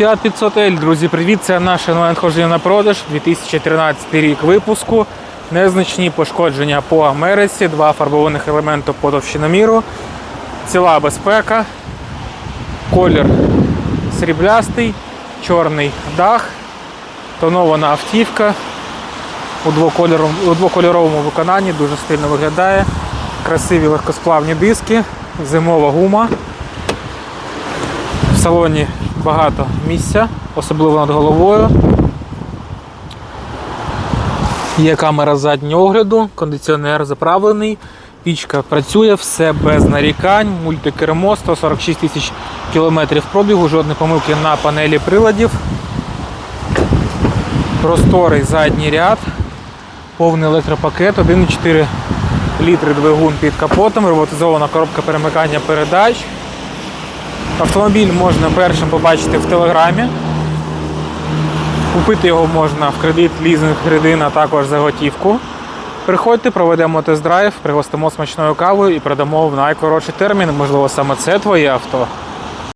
Fiat 500L, друзі, привіт! Це наше нове надходження на продаж 2013 рік випуску. Незначні пошкодження по Америці, два фарбованих елементи по товщиноміру, ціла безпека, колір сріблястий, чорний дах, тонована автівка у двокольоровому, у двокольоровому виконанні, дуже стильно виглядає. Красиві легкосплавні диски, зимова гума. В салоні багато місця, особливо над головою. Є камера заднього огляду, кондиціонер заправлений, пічка працює, все без нарікань, мультикермо, 146 тисяч кілометрів пробігу, жодної помилки на панелі приладів. Просторий задній ряд, повний електропакет, 1,4 літри двигун під капотом, роботизована коробка перемикання передач. Автомобіль можна першим побачити в телеграмі. Купити його можна в кредит, лізинг, кредит, а також за готівку. Приходьте, проведемо тест-драйв, пригостимо смачною кавою і продамо в найкоротший термін. Можливо, саме це твоє авто.